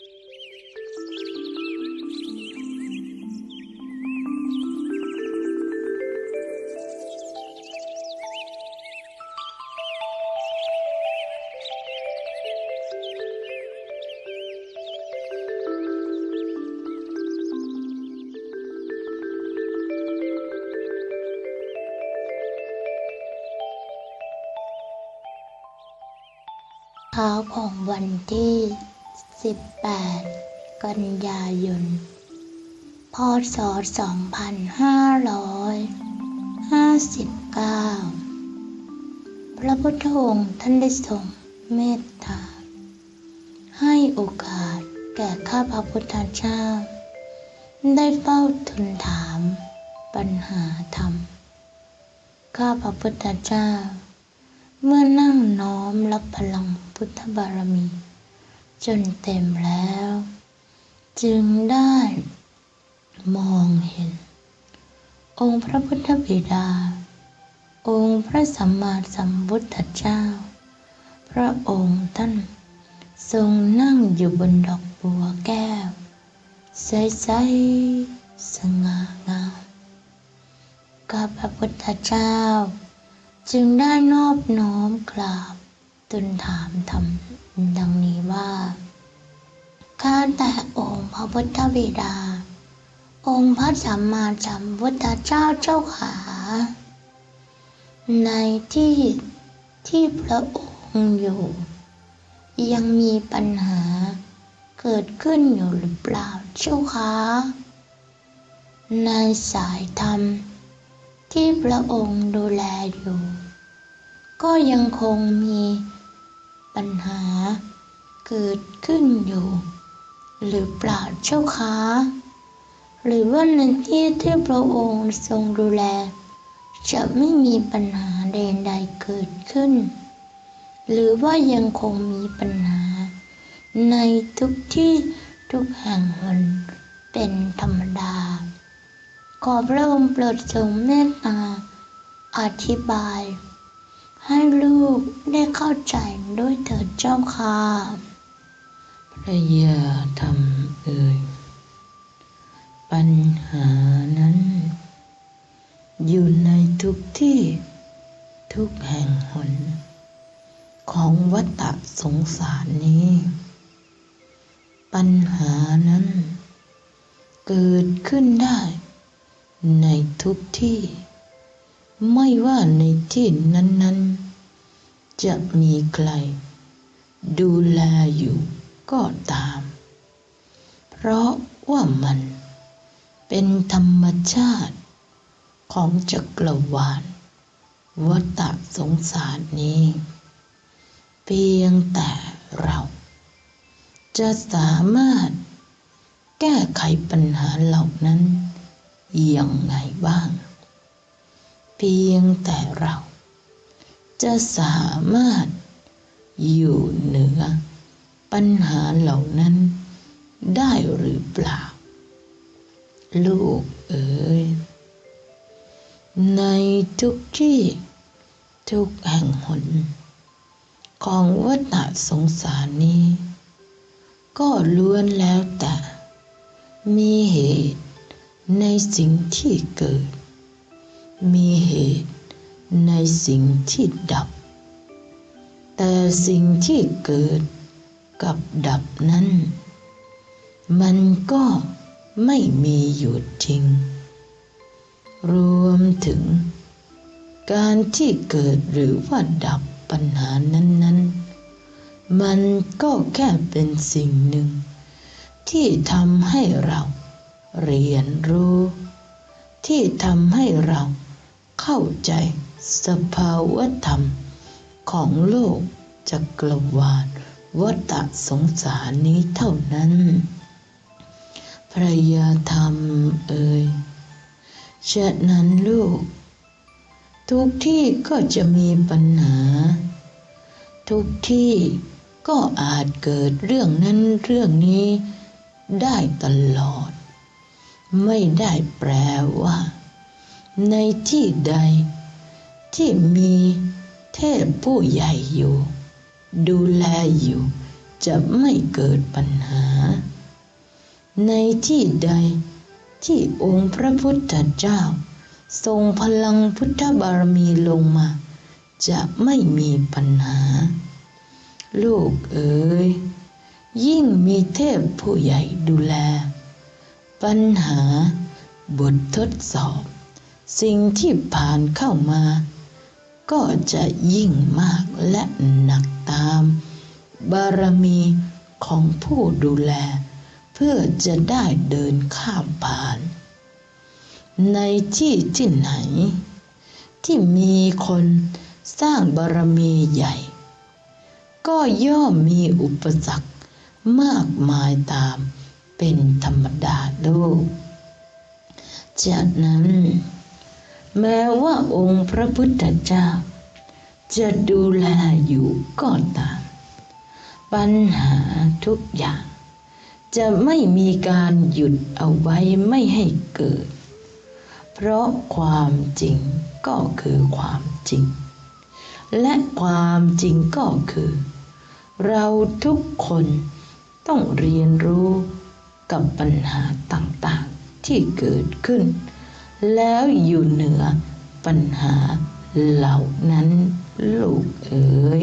เช้าของวันที่ 18 กันยายน พศ 2559 พระพุทธองค์ท่านได้ทรงเมตตา ให้โอกาสแก่ข้าพระพุทธเจ้า ได้เฝ้าทูลถามปัญหาธรรม ข้าพระพุทธเจ้า เมื่อนั่งน้อมรับพลังพุทธบารมี จนเต็มแล้ว จึงได้มองเห็น องค์พระพุทธบิดา องค์พระสัมมาสัมพุทธเจ้า พระองค์ท่านทรงนั่งอยู่บนดอกบัวแก้ว ใสๆสง่างามข้าพระพุทธเจ้า จึงได้นอบน้อมกราบทูลถามธรรม ดังนี้ว่า ข้าแต่องค์พระพุทธบิดา องค์พระสัมมาสัมพุทธเจ้าเจ้าขา ในที่ที่พระองค์อยู่ ยังมีปัญหาเกิดขึ้นอยู่หรือเปล่าเจ้าคะในสายธรรม ที่พระองค์ดูแลอยู่ ก็ยังคงมี ปัญหา เกิดขึ้นอยู่ หรือเปล่าเจ้าคะหรือว่าในที่ที่พระองค์ทรงดูแล จะไม่มีปัญหาใดๆเกิดขึ้น หรือว่ายังคงมีปัญหา ในทุกที่ทุกแห่งหนเป็นธรรมดา ขอพระองค์โปรดทรงเมตตาอธิบาย ให้ลูกได้เข้าใจด้วยเถิดเจ้าค่ะพระยาธรรมเอ่ยปัญหานั้น อยู่ในทุกที่ทุกแห่งหน ของวัฏสงสารนี้ ปัญหานั้น เกิดขึ้นได้ในทุกที่ ไม่ว่าในที่นั้นๆ จะมีใคร ดูแลอยู่ก็ตาม เพราะว่ามันเป็นธรรมชาติของจักรวาลวัฏสงสารนี้ เพียงแต่เรา จะสามารถแก้ไขปัญหาเหล่านั้นอย่างไงบ้าง เพียงแต่เรา จะสามารถอยู่เหนือปัญหาเหล่านั้นได้หรือเปล่า ลูกเอ๋ยในทุกที่ทุกแห่งหน ของวัฏสงสารนี้ ก็ล้วนแล้วแต่ มีเหตุในสิ่งที่เกิด มีเหตุ ในสิ่งที่ดับ แต่สิ่งที่เกิดกับดับนั้น มันก็ไม่มีอยู่จริง รวมถึง การที่เกิดหรือว่าดับปัญหานั้นๆ มันก็แค่เป็นสิ่งหนึ่ง ที่ทำให้เราเรียนรู้ ที่ทำให้เราเข้าใจ สภาวธรรมของโลกจักรวาลวัฏสงสารนี้เท่านั้น พระยาธรรมเอ่ยฉะนั้นลูก ทุกที่ก็จะมีปัญหา ทุกที่ก็อาจเกิดเรื่องนั้นเรื่องนี้ได้ตลอด ไม่ได้แปลว่า ในที่ใด ที่มีเทพผู้ใหญ่อยู่ ดูแลอยู่ จะไม่เกิดปัญหา ในที่ใดที่องค์พระพุทธเจ้า ทรงพลังพุทธบารมีลงมา จะไม่มีปัญหา ลูกเอ๋ยยิ่งมีเทพผู้ใหญ่ดูแล ปัญหา บททดสอบ สิ่งที่ผ่านเข้ามา ก็จะยิ่งมากและหนักตาม บารมีของผู้ดูแล เพื่อจะได้เดินข้ามผ่าน ในที่ที่ไหน ที่มีคนสร้างบารมีใหญ่ ก็ย่อมมีอุปสรรคมากมายตามเป็นธรรมดาโลกจากนั้น แม้ว่าองค์พระพุทธเจ้า จะดูแลอยู่ก็ตาม ปัญหาทุกอย่าง จะไม่มีการหยุดเอาไว้ไม่ให้เกิด เพราะความจริงก็คือความจริง และความจริงก็คือ เราทุกคนต้องเรียนรู้กับปัญหาต่างๆที่เกิดขึ้น แล้วอยู่เหนือปัญหาเหล่านั้นลูกเอ๋ย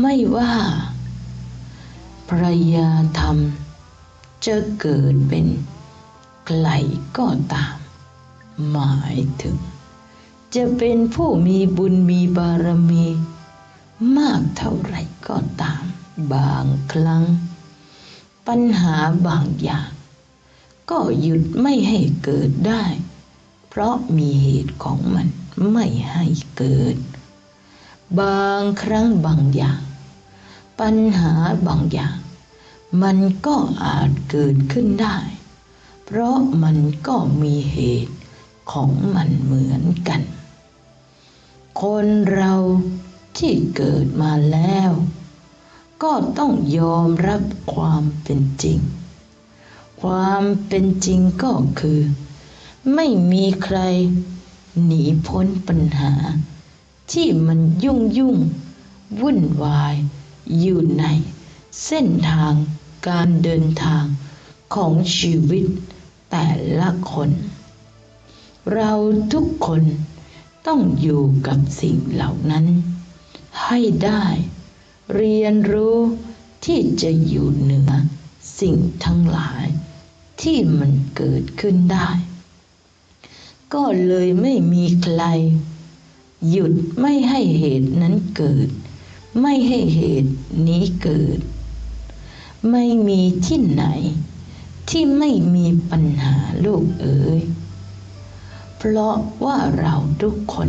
ไม่ว่าพระยาธรรมจะเกิดเป็นใครก็ตาม หมายถึง จะเป็นผู้มีบุญมีบารมี มากเท่าไหร่ก็ตาม บางครั้ง ปัญหาบางอย่าง ก็หยุดไม่ให้เกิดได้ เพราะมีเหตุของมันไม่ให้เกิด บางครั้งบางอย่าง ปัญหาบางอย่าง มันก็อาจเกิดขึ้นได้ เพราะมันก็มีเหตุของมันเหมือนกัน คนเราที่เกิดมาแล้ว ก็ต้องยอมรับความเป็นจริง ความเป็นจริงก็คือ ไม่มีใครหนีพ้นปัญหา ที่มันยุ่งยุ่งวุ่นวาย อยู่ในเส้นทางการเดินทางของชีวิตแต่ละคน เราทุกคนต้องอยู่กับสิ่งเหล่านั้น ให้ได้ เรียนรู้ที่จะอยู่เหนือสิ่งทั้งหลาย ที่มันเกิดขึ้นได้ ก็เลยไม่มีใคร หยุดไม่ให้เหตุนั้นเกิด ไม่ให้เหตุนี้เกิด ไม่มีที่ไหน ที่ไม่มีปัญหาลูกเอ๋ยเพราะว่าเราทุกคน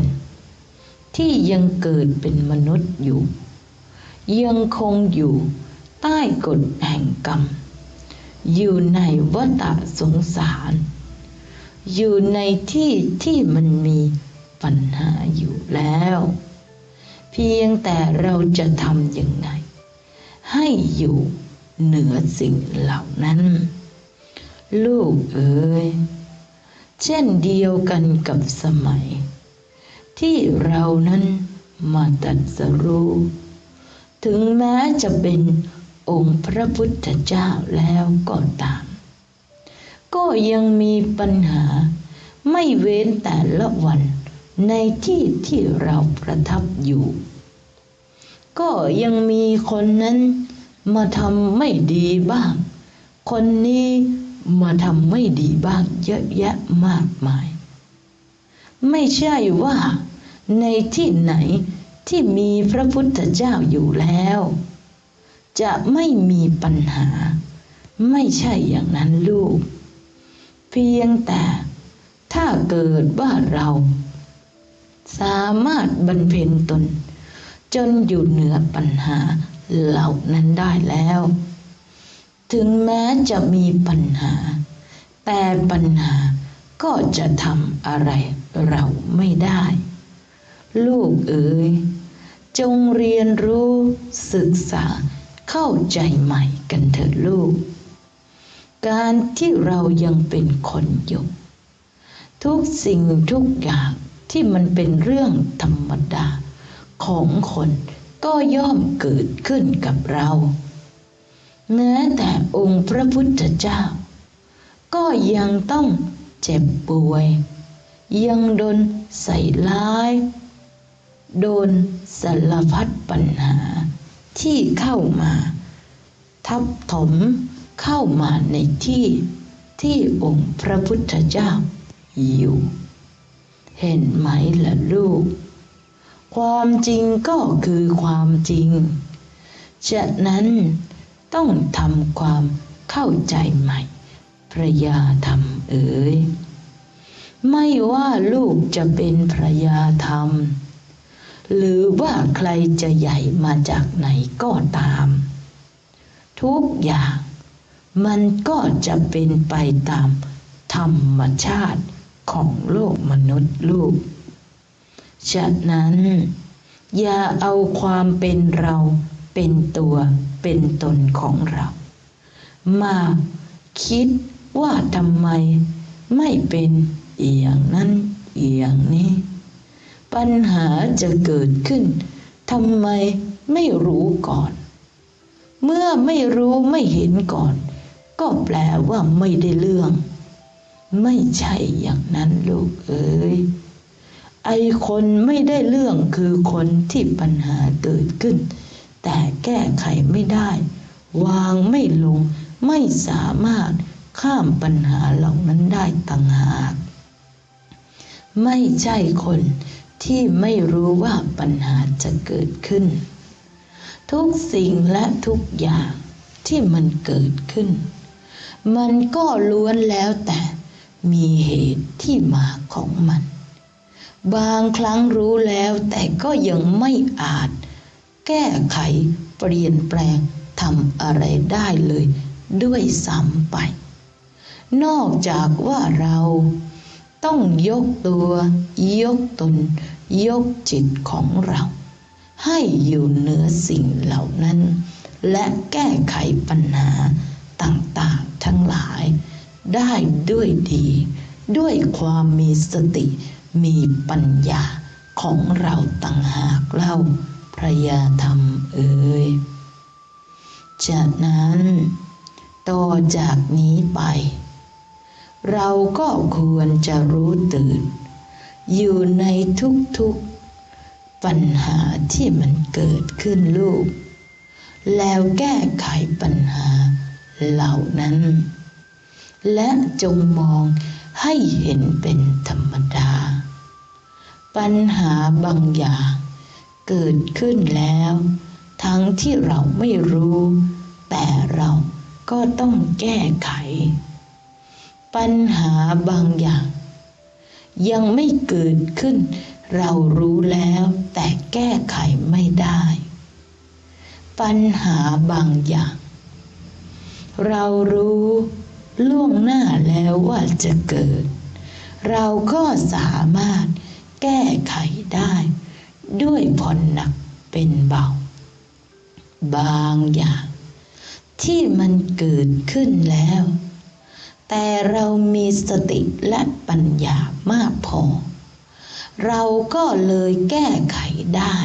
ที่ยังเกิดเป็นมนุษย์อยู่ ยังคงอยู่ใต้กฎแห่งกรรม อยู่ในวัฏสงสาร อยู่ในที่ที่มันมีปัญหาอยู่แล้ว เพียงแต่เราจะทำยังไง ให้อยู่เหนือสิ่งเหล่านั้น ลูกเอ๋ยเช่นเดียวกันกับสมัย ที่เรานั้นมาตรัสรู้ถึงแม้จะเป็น องค์พระพุทธเจ้าแล้วก็ตาม ก็ยังมีปัญหาไม่เว้นแต่ละวันในที่ที่เราประทับอยู่ ก็ยังมีคนนั้นมาทำไม่ดีบ้าง คนนี้มาทำไม่ดีบ้างเยอะแยะมากมาย ไม่ใช่ว่าในที่ไหนที่มีพระพุทธเจ้าอยู่แล้ว จะไม่มีปัญหา ไม่ใช่อย่างนั้นลูก เพียงแต่ถ้าเกิดว่าเรา สามารถบรรเพ็ญตน จนอยู่เหนือปัญหาเหล่านั้นได้แล้ว ถึงแม้จะมีปัญหา แต่ปัญหาก็จะทำอะไรเราไม่ได้ ลูกเอ๋ยจงเรียนรู้ศึกษา เข้าใจใหม่กันเถิดลูก การที่เรายังเป็นคนอยู่ทุกสิ่งทุกอย่างที่มันเป็นเรื่องธรรมดา ของคนก็ย่อมเกิดขึ้นกับเราแม้แต่องค์พระพุทธเจ้า ก็ยังต้องเจ็บป่วย ยังโดนใส่ร้าย โดนสารพัดปัญหา ที่เข้ามา ทับถมเข้ามาในที่ที่องค์พระพุทธเจ้าอยู่ เห็นไหมล่ะลูก ความจริงก็คือความจริง ฉะนั้นต้องทำความเข้าใจใหม่พระยาธรรมเอ๋ยไม่ว่าลูกจะเป็นพระยาธรรม หรือว่าใครจะใหญ่มาจากไหนก็ตาม ทุกอย่างมันก็จะเป็นไปตามธรรมชาติของโลกมนุษย์ลูก ฉะนั้น อย่าเอาความเป็นเราเป็นตัวเป็นตนของเรา มาคิดว่าทำไมไม่เป็นอย่างนั้นอย่างนี้ ปัญหาจะเกิดขึ้นทำไมไม่รู้ก่อน เมื่อไม่รู้ไม่เห็นก่อน ก็แปลว่าไม่ได้เรื่อง ไม่ใช่อย่างนั้นลูกเอ๋ยไอคนไม่ได้เรื่องคือคนที่ปัญหาเกิดขึ้น แต่แก้ไขไม่ได้ วางไม่ลง ไม่สามารถข้ามปัญหาเหล่านั้นได้ต่างหาก ไม่ใช่คน ที่ไม่รู้ว่าปัญหาจะเกิดขึ้น ทุกสิ่งและทุกอย่างที่มันเกิดขึ้น มันก็ล้วนแล้วแต่มีเหตุที่มาของมัน บางครั้งรู้แล้วแต่ก็ยังไม่อาจ แก้ไขเปลี่ยนแปลงทำอะไรได้เลยด้วยซ้ำไป นอกจากว่าเราต้องยกตัวยกตน ยกจิตของเรา ให้อยู่เหนือสิ่งเหล่านั้น และแก้ไขปัญหาต่างๆทั้งหลาย ได้ด้วยดี ด้วยความมีสติมีปัญญาของเราต่างหากเล่าพระยาธรรมเอ่ยจากนั้นต่อจากนี้ไป เราก็ควรจะรู้ตื่น อยู่ในทุกๆปัญหาที่มันเกิดขึ้นลูก แล้วแก้ไขปัญหาเหล่านั้น และจงมองให้เห็นเป็นธรรมดา ปัญหาบางอย่างเกิดขึ้นแล้ว ทั้งที่เราไม่รู้ แต่เราก็ต้องแก้ไข ปัญหาบางอย่าง ยังไม่เกิดขึ้น เรารู้แล้วแต่แก้ไขไม่ได้ ปัญหาบางอย่าง เรารู้ล่วงหน้าแล้วว่าจะเกิด เราก็สามารถแก้ไขได้ ด้วยผ่อนหนักเป็นเบา บางอย่าง ที่มันเกิดขึ้นแล้ว แต่เรามีสติและปัญญามากพอ เราก็เลยแก้ไขได้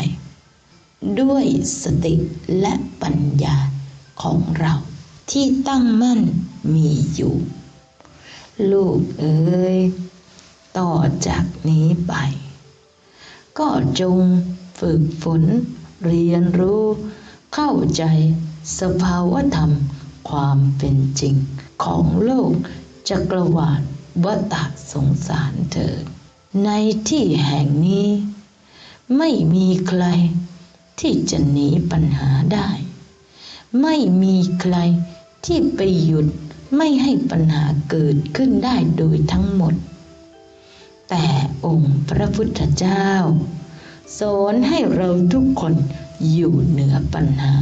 ด้วยสติและปัญญาของเราที่ตั้งมั่นมีอยู่ ลูกเอ๋ยต่อจากนี้ไป ก็จงฝึกฝนเรียนรู้เข้าใจสภาวธรรมความเป็นจริง ของโลกจักรวาลวัฏสงสารเถิด ในที่แห่งนี้ ไม่มีใครที่จะหนีปัญหาได้ ไม่มีใครที่ไปหยุดไม่ให้ปัญหาเกิดขึ้นได้โดยทั้งหมด แต่องค์พระพุทธเจ้า สอนให้เราทุกคนอยู่เหนือปัญหา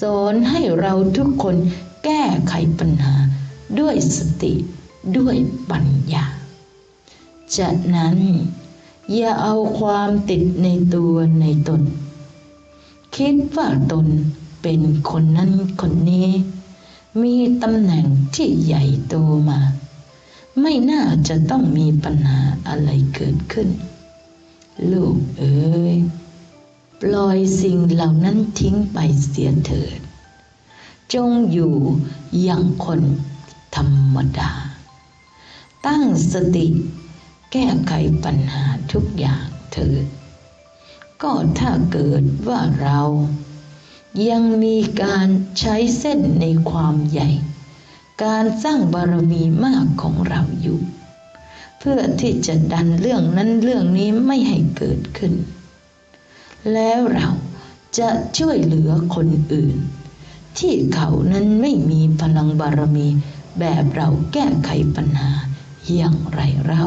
สอนให้เราทุกคน แก้ไขปัญหาด้วยสติด้วยปัญญาจากนั้น อย่าเอาความติดในตัวในตน คิดว่าตนเป็นคนนั้นคนนี้ มีตำแหน่งที่ใหญ่โตมา ไม่น่าจะต้องมีปัญหาอะไรเกิดขึ้น ลูกเอ๋ยปล่อยสิ่งเหล่านั้นทิ้งไปเสียเถิด จงอยู่อย่างคนธรรมดา ตั้งสติแก้ไขปัญหาทุกอย่างเถิด ก็ถ้าเกิดว่าเรา ยังมีการใช้เส้นในความใหญ่ การสร้างบารมีมากของเราอยู่ เพื่อที่จะดันเรื่องนั้นเรื่องนี้ไม่ให้เกิดขึ้น แล้วเราจะช่วยเหลือคนอื่น ที่เขานั้นไม่มีพลังบารมี แบบเราแก้ไขปัญหาอย่างไรเรา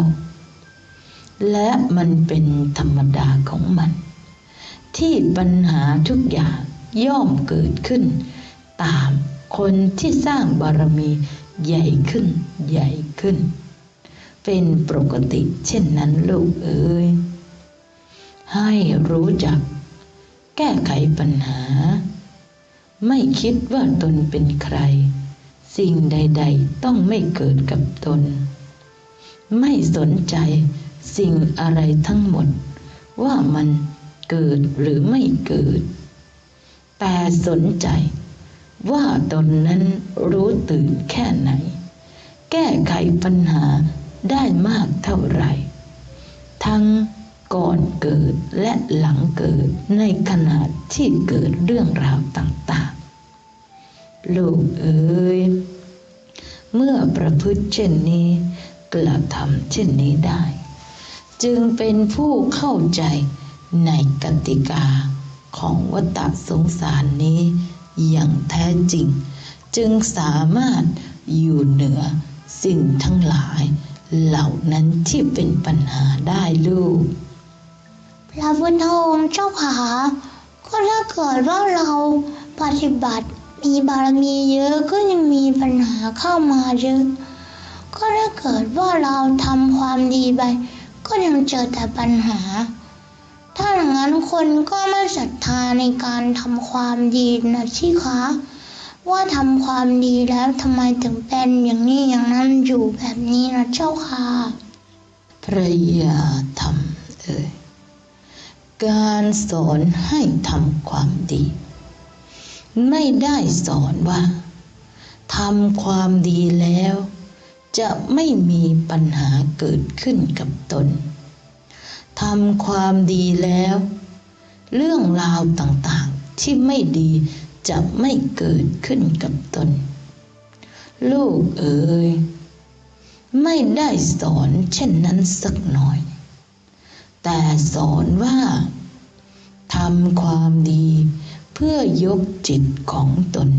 และมันเป็นธรรมดาของมัน ที่ปัญหาทุกอย่างย่อมเกิดขึ้น ตามคนที่สร้างบารมีใหญ่ขึ้นใหญ่ขึ้น เป็นปกติเช่นนั้นลูกเอ๋ยให้รู้จัก แก้ไขปัญหา ไม่คิดว่าตนเป็นใคร สิ่งใด ๆ ต้องไม่เกิดกับตน ไม่สนใจสิ่งอะไรทั้งหมด ว่ามันเกิดหรือไม่เกิด แต่สนใจ ว่าตนนั้นรู้ตื่นแค่ไหน แก้ไขปัญหาได้มากเท่าไหร่ ทั้ง ก่อนเกิดและหลังเกิดในขณะที่เกิดเรื่องราวต่างๆ ลูกเอ๋ยเมื่อประพฤติเช่นนี้กระทำเช่นนี้ได้ จึงเป็นผู้เข้าใจในกติกาของวัฏสงสารนี้อย่างแท้จริง จึงสามารถอยู่เหนือสิ่งทั้งหลายเหล่านั้นที่เป็นปัญหาได้ลูก พระพุทธองเจ้าขาก็ถ้าเกิดว่าเราปฏิบัติมีบารมีเยอะก็ยังมีปัญหาเข้ามาเยอะ ก็ถ้าเกิดว่าเราทำความดีไป ก็ยังเจอแต่ปัญหา ถ้าอย่างนั้นคนก็ไม่ศรัทธาในการทำความดีนะที่คะว่าทำความดีแล้วทำไมถึงเป็นอย่างนี้อย่างนั้นอยู่แบบนี้นะเจ้าค่ะพระยาธรรมเอ่ย การสอนให้ทำความดี ไม่ได้สอนว่าทำความดีแล้ว จะไม่มีปัญหาเกิดขึ้นกับตนทำความดีแล้ว เรื่องราวต่างๆที่ไม่ดีจะไม่เกิดขึ้นกับตน ลูกเอ๋ยไม่ได้สอนเช่นนั้นสักหน่อย แต่สอนว่าทำความดีเพื่อยกจิตของตน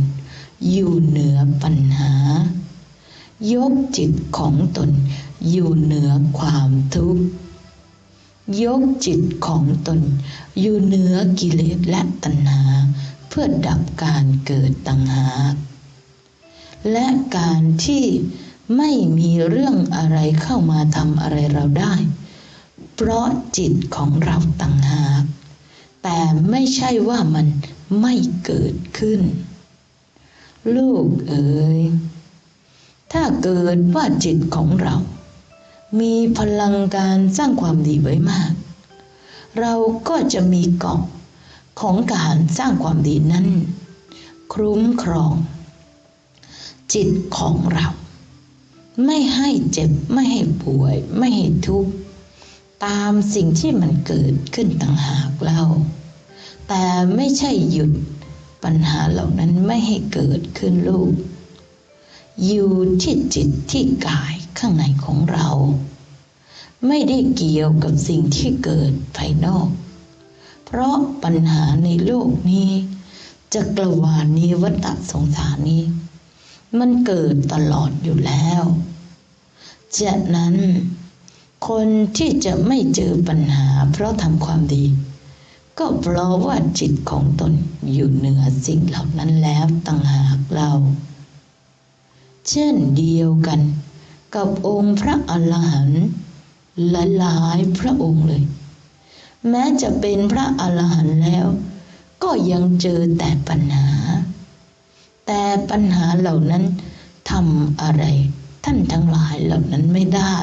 อยู่เหนือปัญหา ยกจิตของตน อยู่เหนือความทุกข์ยกจิตของตน อยู่เหนือกิเลสและตัณหา เพื่อดับการเกิดตังหากและการที่ไม่มีเรื่องอะไรเข้ามาทำอะไรเราได้ เพราะจิตของเราต่างหาก แต่ไม่ใช่ว่ามันไม่เกิดขึ้น ลูกเอ๋ยถ้าเกิดว่าจิตของเรา มีพลังการสร้างความดีไว้มาก เราก็จะมีเกาะของการสร้างความดีนั้นคุ้มครอง จิตของเรา ไม่ให้เจ็บไม่ให้ป่วย ไม่ให้ทุกข์ ตามสิ่งที่มันเกิดขึ้นต่างหากเล่าแต่ไม่ใช่หยุดปัญหาเหล่านั้นไม่ให้เกิดขึ้นลูก อยู่ที่จิตที่กายข้างในของเรา ไม่ได้เกี่ยวกับสิ่งที่เกิดภายนอก เพราะปัญหาในโลกนี้จักรวาลนี้วัฏสงสารนี้ มันเกิดตลอดอยู่แล้วจากนั้น คนที่จะไม่เจอปัญหาเพราะทำความดี ก็เพราะว่าจิตของตนอยู่เหนือสิ่งเหล่านั้นแล้วต่างหากเรา เช่นเดียวกันกับองค์พระอรหันต์หลายๆพระองค์เลย แม้จะเป็นพระอรหันต์แล้ว ก็ยังเจอแต่ปัญหา แต่ปัญหาเหล่านั้นทำอะไรท่านทั้งหลายเหล่านั้นไม่ได้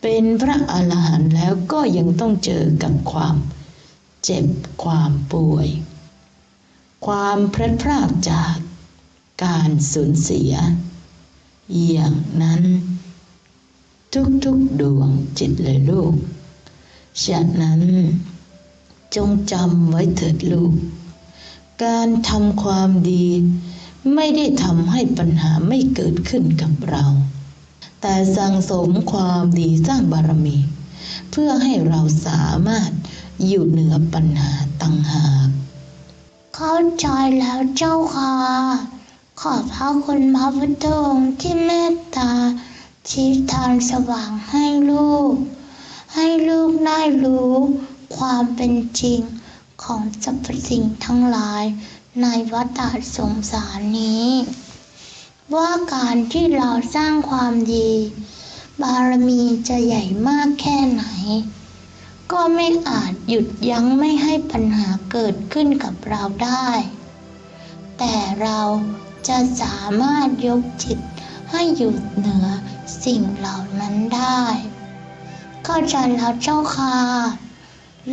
เป็นพระอรหันต์แล้วก็ยังต้องเจอกับความเจ็บความป่วย ความพลัดพรากจากการสูญเสีย อย่างนั้น ทุกๆดวงจิตเลยลูกฉะนั้นจงจำไว้เถิดลูก การทำความดีไม่ได้ทำให้ปัญหาไม่เกิดขึ้นกับเรา แต่สั่งสมความดีสร้างบารมี เพื่อให้เราสามารถอยู่เหนือปัญหาต่างหากเข้าใจแล้วเจ้าค่ะ ขอบพระคุณพระพุทธองค์ที่เมตตาชี้ทางสว่างให้ลูก ให้ลูกได้รู้ความเป็นจริงของสรรพสิ่งทั้งหลายในวัฏสงสารนี้ ว่าการที่เราสร้างความดี บารมีจะใหญ่มากแค่ไหน ก็ไม่อาจหยุดยั้งไม่ให้ปัญหาเกิดขึ้นกับเราได้ แต่เราจะสามารถยกจิตให้อยู่เหนือสิ่งเหล่านั้นได้เข้าใจแล้วเจ้าค่ะ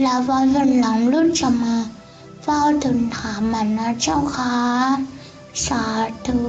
แล้ววันหลังลูกจะมาเฝ้าทูลถามมันนะเจ้าค่ะสาธุ